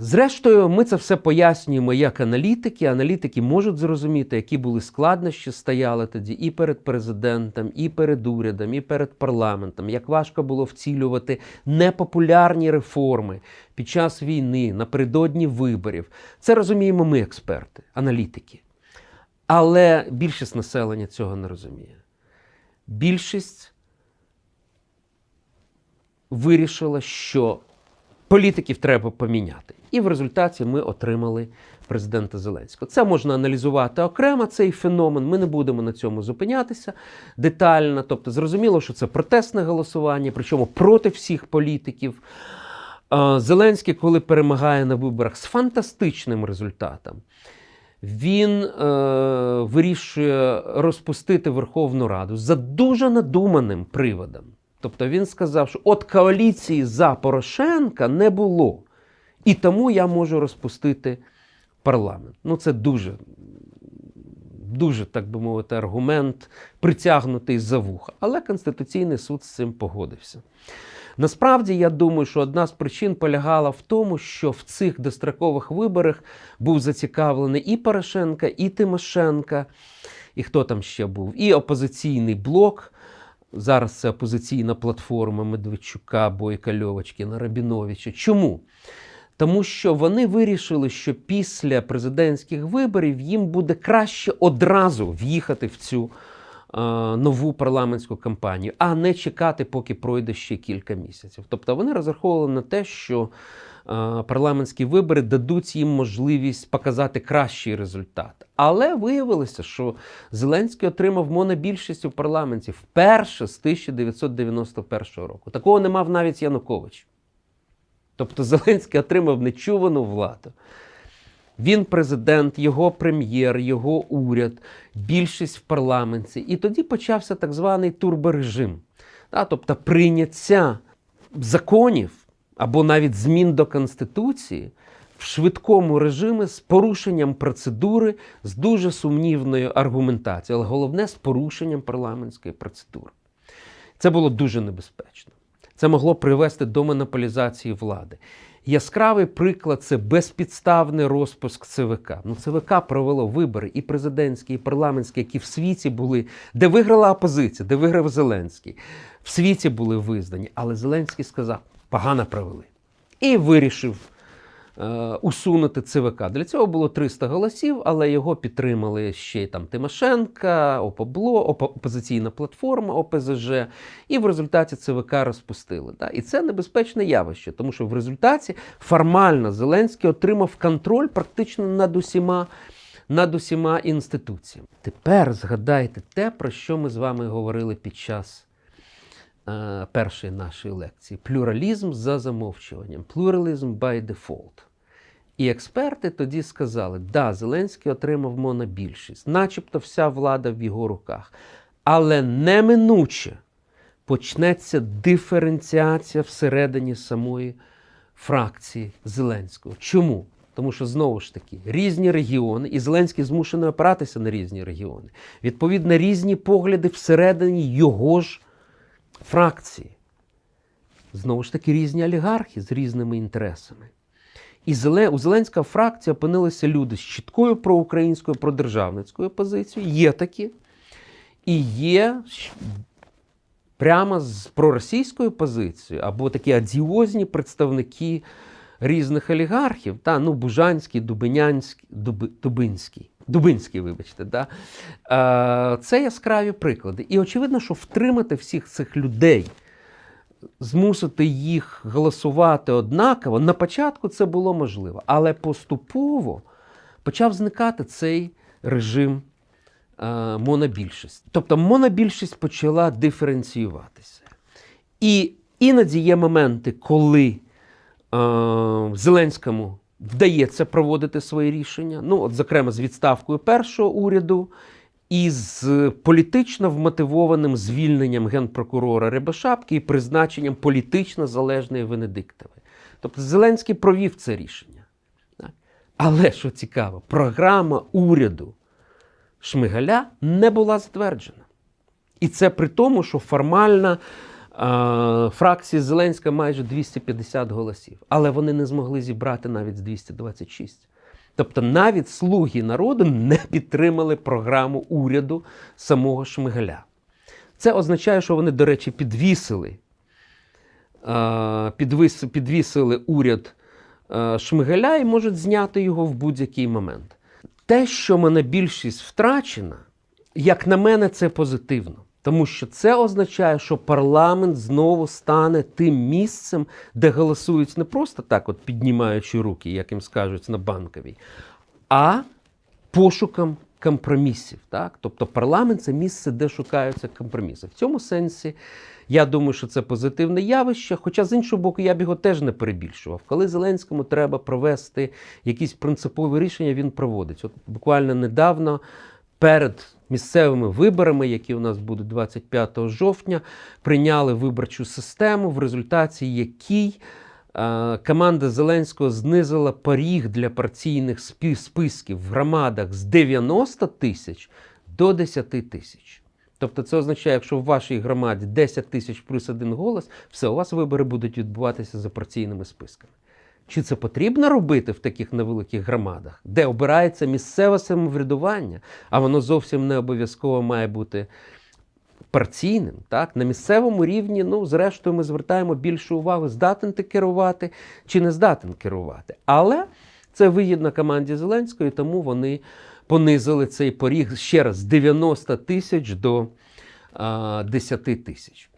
Зрештою, ми це все пояснюємо як аналітики. Аналітики можуть зрозуміти, які були складнощі стояли тоді і перед президентом, і перед урядом, і перед парламентом, як важко було вцілювати непопулярні реформи під час війни, напередодні виборів. Це розуміємо ми, експерти, аналітики. Але більшість населення цього не розуміє. Більшість вирішила, що політиків треба поміняти. І в результаті ми отримали президента Зеленського. Це можна аналізувати окремо цей феномен. Ми не будемо на цьому зупинятися детально. Тобто, зрозуміло, що це протестне голосування, причому проти всіх політиків. Зеленський, коли перемагає на виборах з фантастичним результатом, він е, вирішує розпустити Верховну Раду за дуже надуманим приводом. Тобто він сказав, що от коаліції за Порошенка не було. І тому я можу розпустити парламент. Ну, це дуже, дуже, так би мовити, аргумент притягнутий за вуха. Але Конституційний суд з цим погодився. Насправді, я думаю, що одна з причин полягала в тому, що в цих дострокових виборах був зацікавлений і Порошенка, і Тимошенка, і хто там ще був, і опозиційний блок. Зараз це опозиційна платформа Медведчука, Бойка Льовочкіна, Рабіновича. Чому? Тому що вони вирішили, що після президентських виборів їм буде краще одразу в'їхати в цю е, нову парламентську кампанію, а не чекати, поки пройде ще кілька місяців. Тобто вони розраховували на те, що е, парламентські вибори дадуть їм можливість показати кращий результат. Але виявилося, що Зеленський отримав монобільшість у парламенті вперше з 1991 року. Такого не мав навіть Янукович. Тобто Зеленський отримав нечувану владу. Він президент, його прем'єр, його уряд, більшість в парламенті. І тоді почався так званий турборежим. Тобто прийняття законів або навіть змін до Конституції в швидкому режимі з порушенням процедури, з дуже сумнівною аргументацією, але головне з порушенням парламентської процедури. Це було дуже небезпечно. Це могло привести до монополізації влади. Яскравий приклад це безпідставний розпуск ЦВК. Ну, ЦВК провело вибори і президентські, і парламентські, які в світі були, де виграла опозиція, де виграв Зеленський. В світі були визнані. Але Зеленський сказав, погано провели. І вирішив усунути ЦВК. Для цього було 300 голосів, але його підтримали ще й там Тимошенка, ОПОБЛО, опо- опозиційна платформа ОПЗЖ. І в результаті ЦВК розпустили. Да? І це небезпечне явище, тому що в результаті формально Зеленський отримав контроль практично над усіма. Над усіма інституціями. Тепер згадайте те, про що ми з вами говорили під час е, першої нашої лекції: плюралізм за замовчуванням, плюралізм by default. І експерти тоді сказали: да, Зеленський отримав монобільшість, начебто вся влада в його руках. Але неминуче почнеться диференціація всередині самої фракції Зеленського. Чому? Тому що знову ж таки різні регіони, і Зеленський змушений опиратися на різні регіони. Відповідно, різні погляди всередині його ж фракції. Знову ж таки, різні олігархи з різними інтересами. І у Зеленського фракції опинилися люди з чіткою проукраїнською, продержавницькою позицією. Є такі. І є прямо з проросійською позицією, або такі адіозні представники різних олігархів, та, ну, Бужанський, Дубинянський, Дуби, Дубинський. Дубинський, вибачте, да? е, це яскраві приклади. І очевидно, що втримати всіх цих людей, змусити їх голосувати однаково, на початку це було можливо, але поступово почав зникати цей режим е, монобільшості. Тобто монобільшість почала диференціюватися. І іноді є моменти, коли е, Зеленському вдається проводити свої рішення. Ну, от, зокрема, з відставкою першого уряду і з політично вмотивованим звільненням генпрокурора Рябошапки і призначенням політично залежної Венедиктової. Тобто Зеленський провів це рішення. Але що цікаво, програма уряду Шмигаля не була затверджена. І це при тому, що формально Фракції Зеленська майже 250 голосів, але вони не змогли зібрати навіть з 226. Тобто навіть слуги народу не підтримали програму уряду самого Шмигаля. Це означає, що вони, до речі, підвісили, е, підвісили уряд е, Шмигаля і можуть зняти його в будь-який момент. Те, що монобільшість втрачена, як на мене, це позитивно. Тому що це означає, що парламент знову стане тим місцем, де голосують не просто так, от піднімаючи руки, як їм скажуть на банковій, а пошуком компромісів. Так? Тобто парламент це місце, де шукаються компроміси. В цьому сенсі я думаю, що це позитивне явище. Хоча з іншого боку, я б його теж не перебільшував. Коли Зеленському треба провести якісь принципові рішення, він проводить. От буквально недавно перед місцевими виборами, які у нас будуть 25 жовтня, прийняли виборчу систему, в результаті якій е, команда Зеленського знизила поріг для партійних списків в громадах з 90 тисяч до 10 тисяч. Тобто це означає, якщо в вашій громаді 10 тисяч плюс один голос, все, у вас вибори будуть відбуватися за партійними списками. Чи це потрібно робити в таких невеликих громадах, де обирається місцеве самоврядування, а воно зовсім не обов'язково має бути партійним? Так? На місцевому рівні, ну, зрештою, ми звертаємо більшу увагу, здатен ти керувати чи не здатен керувати. Але це вигідно команді Зеленської, тому вони понизили цей поріг ще раз з 90 тисяч до а, 10 тисяч.